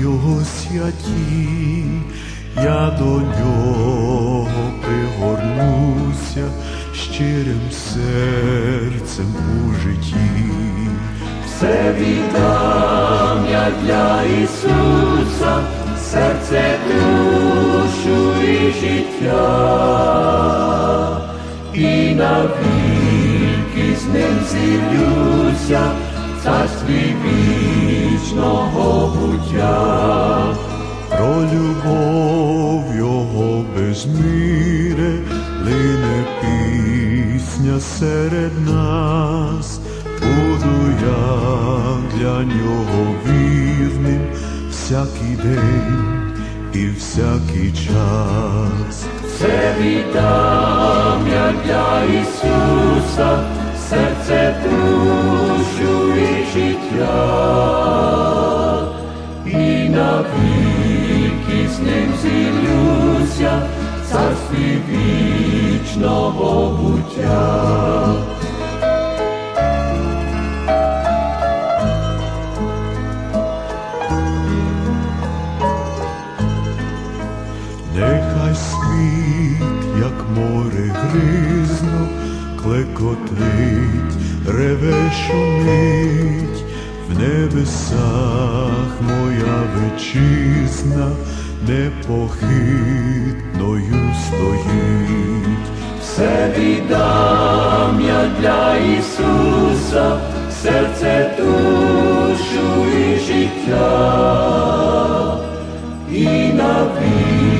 його святі, я до нього пригорнуся щирим серцем у житті. Все віддам я для Ісуса, серце, душу і життя, і навіки з ним зілюся, в вічного буття. Про любов його без міри лине пісня серед нас, буду я для нього вірним всякий день і всякий час. Все віддам я для Ісуса, серце, душу Нехай світ, як море гризно, клекотить, реве шумить, в небесах моя вітчизна непохитною стоїть. Все віддам я для Ісуса, серце, душу і життя, і навіки